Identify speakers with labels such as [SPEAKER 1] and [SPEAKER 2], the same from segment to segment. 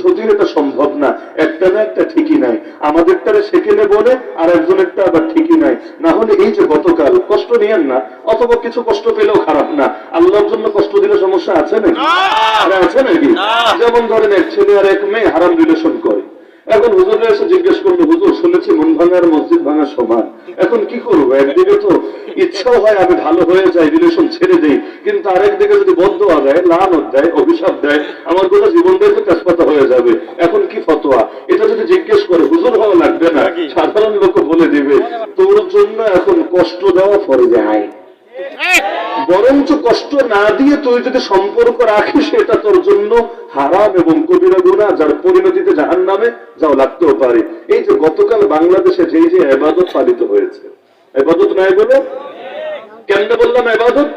[SPEAKER 1] যদিও এটা সম্ভব না একটা না একটা ঠিকই নাই। আমাদেরটারে সেকেন্ডে বলে আর একজনেরটা আবার ঠিকই নাই। না হলে এই যে গতকাল কষ্ট নিয়েন না অথবা কিছু কষ্ট পেলেও খারাপ না। আল্লাহর জন্য কষ্ট দিলে সমস্যা আছে নাকি? আছে নাকি? যেমন ধরেন এক ছেলে আর এক মেয়ে হারাম রিলেশন করে। এখন হুজুরে এসে জিজ্ঞেস করল হুজুর শুনেছি মন ভাঙার মসজিদ ভাঙা সমান। এখন কি করব? একদিকে তো ইচ্ছাও হয় আমি ভালো হয়ে যাই রিলেশন ছেড়ে দেই। কিন্তু আরেকদিকে যদি বদ্ধ দেয় লানত দেয় অভিশাপ দেয় আমার গোটা জীবনটাই তো তেজপাতা হয়ে যাবে। এখন কি ফতোয়া? এটা যদি জিজ্ঞেস করে হুজুর হওয়া লাগবে না? সাধারণ লোক বলে দিবে তোর জন্য এখন কষ্ট দেওয়া ফরজে আইন। বরঞ্চ কষ্ট না দিয়ে তুই যদি সম্পর্ক রাখিস এটা তোর জন্য হারাম এবং কবিরা গুণা যার পরিণতিতে জাহান নামে যাও লাগতেও পারে। এই যে গতকাল বাংলাদেশে যেই যে এবাদত পালিত হয়েছে এবাদত নাই বলে? কেন বললাম এবাদত?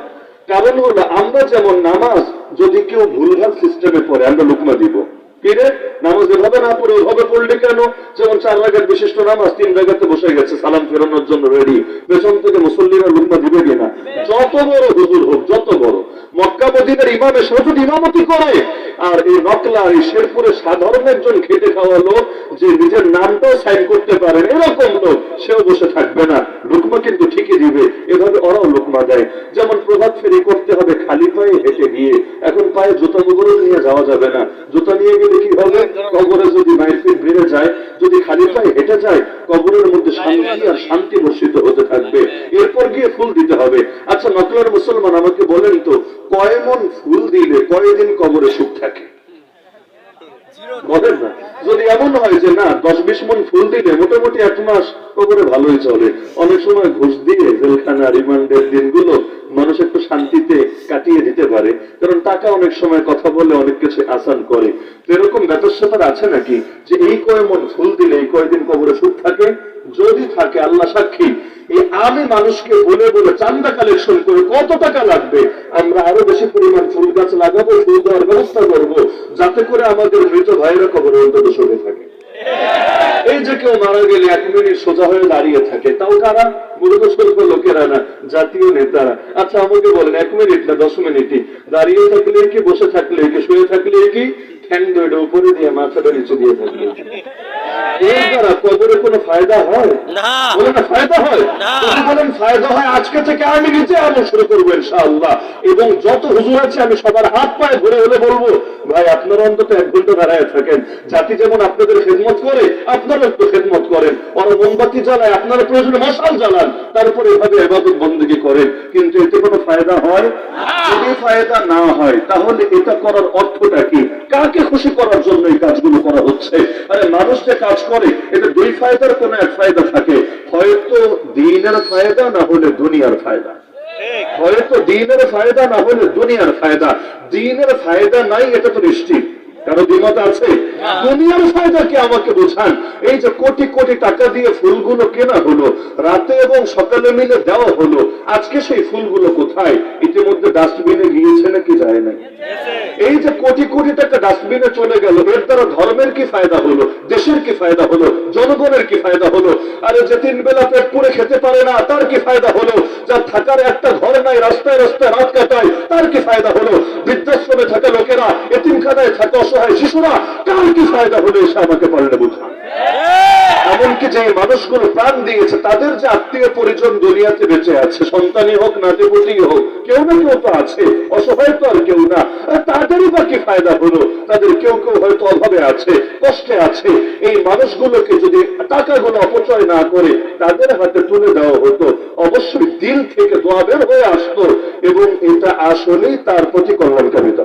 [SPEAKER 1] কারণ হলো, আমরা যেমন নামাজ, যদি কেউ ভুলভাল সিস্টেমে পড়ে, আমরা লুকমা দিব। কিরে নামাজ এভাবে না পড়ে ওভাবে পড়লে কেন? যেমন চার রাগার বিশিষ্ট নামাজ, তিন রাগাতে বসে গেছে, সালাম ফেরানোর জন্য রেডি পেছন থেকে মুসল্লিরা লুকমা দিবে কিনা? যত বড় হুজুর হোক, যত বড়। মক্কা মদিনার ইমামের সাথে ইমামতি করে। আর এই নকলা এই শেরপুরে সাধারণ একজন খেটে খাওয়া লোক, যে নিজের নামটাও সাইন করতে পারে এরকম লোক, সেও বসে থাকবে না। শান্তি আর শান্তি বর্ষিত হতে থাকবে। এরপর গিয়ে ফুল দিতে হবে। আচ্ছা নকলার মুসলমান আমাকে বলেন তো কয় মন ফুল দিলে কয়দিন কবরে সুখ থাকে? বলেন না। যদি এমন হয় যে না দশ বিশ মন ফুল দিলে কবরে ভালোই চলে। অনেক সময় ঘুষ দিয়ে জেলখানা রিমান্ডের দিনগুলো মানুষ একটু শান্তিতে কাটিয়ে দিতে পারে। কারণ টাকা অনেক সময় কথা বলে অনেক কিছু আসান করে। তো এরকম ব্যাপার আছে নাকি? যে এই কয় মন ফুল দিলে এই কয়দিন কবরে সুখ থাকে? যদি থাকে, আল্লাহ সাক্ষী। এই আমি মানুষকে বলে বলে চান্দা কালেকশন করে কত টাকা লাগবে? আমরা আরও বেশি পরিমাণ ফুল গাছ লাগাবো, ফুল দেওয়ার ব্যবস্থা করব, যাতে করে আমাদের মৃত ভাইয়েরা কবরে অন্তত সরে থাকে। এই যে কেউ মারা গেলে এক মিনিট সোজা হয়ে দাঁড়িয়ে থাকে, তাও কারা? মূলত লোকেরা না, জাতীয় নেতারা। আচ্ছা আমাকে বলেন, এক মিনিট না, দশ মিনিটই দাঁড়িয়ে থাকলে কি, বসে থাকলে কি, শুয়ে থাকলে কি? ঠ্যাং দইটা উপরে দিয়ে মাথাটা নিচে দিয়ে থাকলে কবরে কোনো ফায়দা হয়?
[SPEAKER 2] না।
[SPEAKER 1] ফায়দা হয়?
[SPEAKER 2] না।
[SPEAKER 1] বলেন ফায়দা হয় আজকে থেকে আমি নিজে আমল শুরু করব ইনশাআল্লাহ। এবং যত হুজুর আছে আমি সবার হাত পায়ে ধরে হলে বলব ভাই আপনারা অন্তত এক ঘণ্টা দাঁড়ায় থাকেন। জাতি যেমন আপনাদের খেদমত করে আপনারা একটু খেদমত করেন। ওরা মোমবাতি জ্বালায় আপনারা প্রয়োজনে মশাল জ্বালান। তারপরে এভাবে এবাদত বন্দী করেন। কিন্তু এতে কোনো ফায়দা হয়? যদি ফায়দা না হয় তাহলে এটা করার অর্থটা কি? কাকে খুশি করার জন্য এই কাজগুলো করা হচ্ছে? আরে মানুষ যে কাজ করে এটা দুই ফায়দার কোন এক ফায়দা থাকে। হয়তো দিনের ফায়দা না হলে দুনিয়ার ফায়দা। হয়তো দিনের ফায়দা না হলে দুনিয়ার ফায়দা। দিনের ফায়দা নাই এটা তো নিশ্চিত। কারও দ্বিমত আছে? দুনিয়ার ফায়দা কি আমাকে বোঝান? এই যে কোটি কোটি টাকা দিয়ে ফুলগুলো কেনা হলো রাতে এবং সকালে মিলে দেওয়া হলো আজকে সেই ফুলগুলো কোথায়? ইতিমধ্যে ডাস্টবিনে গিয়েছে নাকি যায় নাই? এই যে কোটি কোটি টাকা ডাস্টবিনে চলে গেল এর দ্বারা ধর্মের কি ফায়দা হলো? দেশের কি ফায়দা হলো? জনগণের কি ফায়দা হলো? আরে যে তিন বেলা পেট পুড়ে খেতে পারে না তার কি ফায়দা হলো? যার থাকার একটা ঘর নাই রাস্তায় রাস্তায় রাত কাটায় তার কি ফায়দা হলো? বৃদ্ধাশ্রমে থাকা লোকেরা এতিমখানায় থাকা অসহায় শিশুরা কার কি ফায়দা হলো এসে আমাকে পারলে বুঝান এমনকি যে মানুষগুলো প্রাণ দিয়েছে, তাদের যে আত্মীয় পরিজন দুনিয়াতে বেঁচে আছে, সন্তানই হোক নাতিপুতি হোক, কেউ না কেউ তো আছে, অসহায় তো আর কেউ না তাদেরই বা কি ফায়দা হলো? তাদের কেউ কেউ হয়তো অভাবে আছে, কষ্টে আছে। এই মানুষগুলোকে যদি টাকাগুলো অপচয় না করে তাদের হাতে তুলে দেওয়া হতো, অবশ্যই দিল থেকে দোয়া বের হয়ে আসতো, এবং এটা আসলেই তার প্রতি কল্যাণকারিতা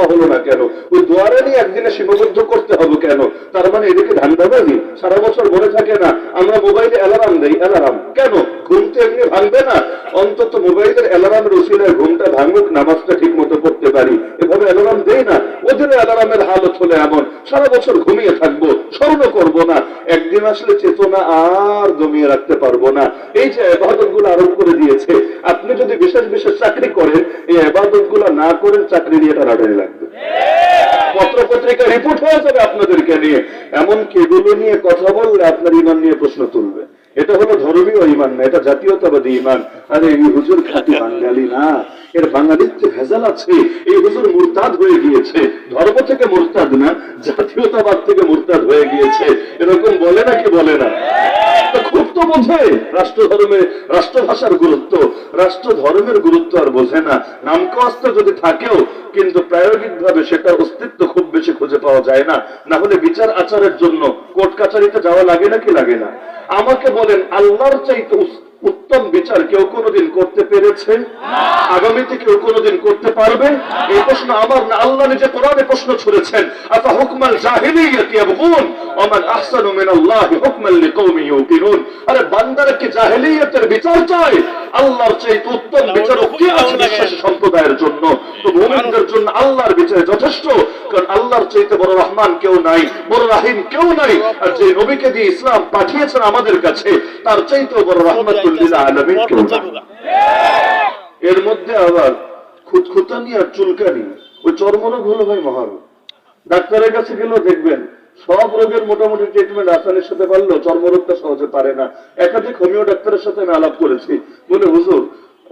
[SPEAKER 1] দোয়া হলো না কেন? ওই দোয়ারে নিয়ে একদিনে সীমাবদ্ধ করতে হবে কেন? তার মানে এদিকে ধান্দাবাজি সারা বছর মনে থাকে না, আমরা মোবাইলে অ্যালার্ম দেই অ্যালার্ম কেন? ঘুম তো এমনি ভাঙবে না। অন্তত মোবাইলের অ্যালার্মের উসিলায় ঘুমটা ভাঙুক, নামাজটা ঠিক মতো পড়তে পারি। এভাবে অ্যালার্ম দেই না। ওদের অ্যালার্মের হালত হলে এমন। সারা বছর ঘুমিয়ে থাকব স্মরণ করব না। একদিন আসলে চেতনা আর জমিয়ে রাখতে পারব না। এই যে এবাদতগুলো আরোপ করে দিয়েছে, আপনি যদি বিশেষ বিশেষ চাকরি করেন, এই এবাদতগুলো না করেন, চাকরি নিয়ে টানাটানি লাগবে পত্র পত্রিকা রিপোর্ট হয়ে যাবে আপনাদেরকে নিয়ে। এমন কেবল নিয়ে কথা বললে আপনার ইমান নিয়ে প্রশ্ন তুলবে। এটা হলো ধর্মীয় ইমান না, এটা জাতীয়তাবাদী ইমান আরে, এই হুজুর খাঁটি বাঙালি না। এর বাঙালির যে ভেজাল আছে, এই হুজুর মুরতাদ হয়ে গিয়েছে। ধর্ম থেকে মুরতাদ না, জাতীয়তাবাদ থেকে মুরতাদ হয়ে গিয়েছে। এরকম বলে নাকি বলে না? বোঝে রাষ্ট্র ধর্মের রাষ্ট্রভাষার গুরুত্ব রাষ্ট্র ধর্মের গুরুত্ব আর বোঝে না। নামকাস্ত যদি থাকেও, কিন্তু প্রায়োগিক ভাবে সেটার অস্তিত্ব খুব বেশি খুঁজে পাওয়া যায় না। না হলে বিচার আচারের জন্য কোর্ট কাছারিতে যাওয়া লাগে না কি লাগে না? আমাকে বলেন, আল্লাহর চাইতে উত্তম বিচার কেউ কোনোদিন করতে পেরেছে? আগামীতে কেউ কোনোদিন করতে পারবে? এই প্রশ্ন আমার না, আল্লাহ নিজে কোরআনে প্রশ্ন ছুড়েছেন। আচ্ছা হুকমাল জাহিলিয়াতি ইয়াবগুন, ওমান আহসানু মিনাল্লাহি হুকমাল লিকওমি ইউকিনুন। আরে বান্দারা কি জাহিলিয়াতের বিচার চায়? আল্লাহর চাইতে উত্তম বিচার কি আছে বিশ্বাসী সম্প্রদায়ের জন্য? তো মুমিনদের জন্য আল্লাহর বিচার যথেষ্ট কারণ আল্লাহর চাইতে বড় রহমান কেউ নাই বড় রাহিম কেউ নাই। আর যে নবীকে দিয়ে ইসলাম পাঠিয়েছেন আমাদের কাছে তার চাইতেও বড় রহমাতুল্লিল আলামিন কেউ নাই। এর মধ্যে আবার খুঁতখুতানি আর চুলকানি ওই চর্মরোগ হলো ভাই মহারোগ। ডাক্তারের কাছে গেলেও দেখবেন সব রোগের মোটামুটি ট্রিটমেন্ট আসানের সাথে পারলেও চর্মরোগটা সহজে পারে না। একাধিক হোমিও ডাক্তারের সাথে আমি আলাপ করেছি। বলে, হুজুর,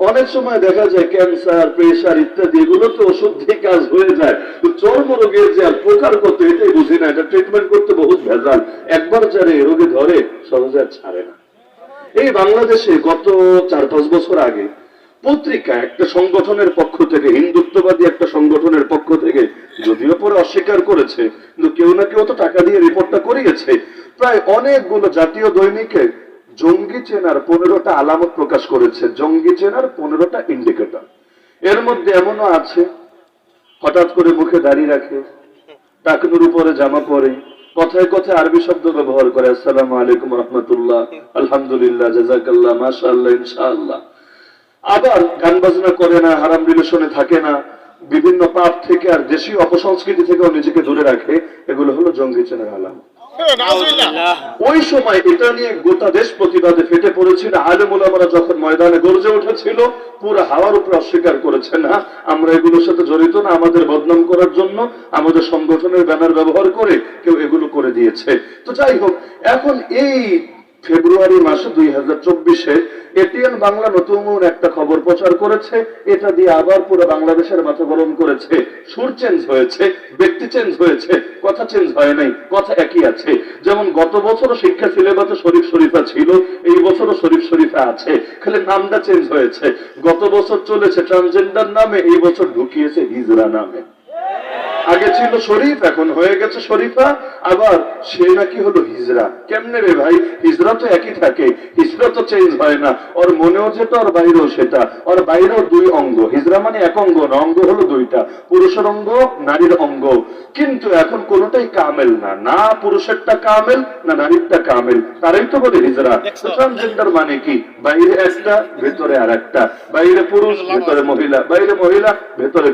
[SPEAKER 1] অনেক সময় দেখা যায় ক্যান্সার প্রেশার ইত্যাদি, এগুলো তো ওষুধ দিয়ে কাজ হয়ে যায়। তো চর্মরোগের যে আর প্রকার করতে, এটাই বুঝি না। এটা ট্রিটমেন্ট করতে বহুত ভেজাল। একবার যারা রোগে ধরে, সহজে আর ছাড়ে না। এই বাংলাদেশে গত চার পাঁচ বছর আগে পত্রিকা, একটা সংগঠনের পক্ষ থেকে, হিন্দুত্ববাদী একটা সংগঠনের পক্ষ থেকে, যদিও পরে অস্বীকার করেছে, কিন্তু কেউ না কেউ তো টাকা দিয়ে রিপোর্টটা করিয়েছে। প্রায় অনেকগুলো জাতীয় দৈনিকে জঙ্গি চেনার পনেরোটা আলামত প্রকাশ করেছে, জঙ্গি চেনার পনেরোটা ইন্ডিকেটর এর মধ্যে এমনও আছে, হঠাৎ করে মুখে দাঁড়িয়ে রাখে, টাকনুর উপরে জামা পরে, কথায় কথায় আরবি শব্দ ব্যবহার করে, আসসালামু আলাইকুম রহমতুল্লাহ, আলহামদুলিল্লাহ, জাজাকাল্লাহ, মাশাআল্লাহ, ইনশাআল্লাহ। আবার গান বাজনা করে না হারাম রিলেশনে থাকে না বিভিন্ন পাপ থেকে আর দেশীয় অপসংস্কৃতি থেকেও নিজেকে দূরে রাখে এগুলো হলো জঙ্গি চেনার আলাম। ওই সময় এটা নিয়ে গোটা দেশ প্রতিবাদে ফেটে পড়েছিল আলেমুলামারা যখন ময়দানে গর্জে উঠেছিল পুরো হাওয়ার উপরে অস্বীকার করেছে না আমরা এগুলোর সাথে জড়িত না আমাদের বদনাম করার জন্য আমাদের সংগঠনের ব্যানার ব্যবহার করে কেউ এগুলো করে দিয়েছে। তো যাই হোক এখন এই ফেব্রুয়ারি মাসে দুই হাজার চব্বিশে এটিএন বাংলা নতুন একটা খবর প্রচার করেছে। এটা দিয়ে আবার পুরো বাংলাদেশের মাথা গরম করেছে। সুর চেঞ্জ হয়েছে, ব্যক্তি চেঞ্জ হয়েছে, কথা চেঞ্জ হয় নাই, কথা একই আছে। যেমন গত বছরও শিক্ষা সিলেবাসে শরীফ শরীফা ছিল, এই বছরও শরীফ শরীফা আছে। খালি নামটা চেঞ্জ হয়েছে। গত বছর চলেছে ট্রান্সজেন্ডার নামে, এই বছর ঢুকিয়েছে হিজরা নামে। আগে ছিল শরীফ এখন হয়ে গেছে শরীফা আবার সে নাকি হলো হিজরা। কেমনে রে ভাই? হিজরা তো একই থাকে হিজরা তো চেঞ্জ হয় না। ওর মনেও যেটা ওর বাইরেও সেটা। ওর বাইরেও দুই অঙ্গ। হিজরা মানে এক অঙ্গ না অঙ্গ হলো দুইটা। পুরুষের অঙ্গ নারীর অঙ্গ। কিন্তু এখন কোনোটাই কামেল না। না পুরুষেরটা কামেল না নারীরটা কামেল। তারাই তো বলে হিজরা। ট্রান্সজেন্ডার মানে কি? বাইরে একটা ভেতরে আর একটা বাইরে পুরুষ ভেতরে মহিলা। বাইরে মহিলা ভেতরে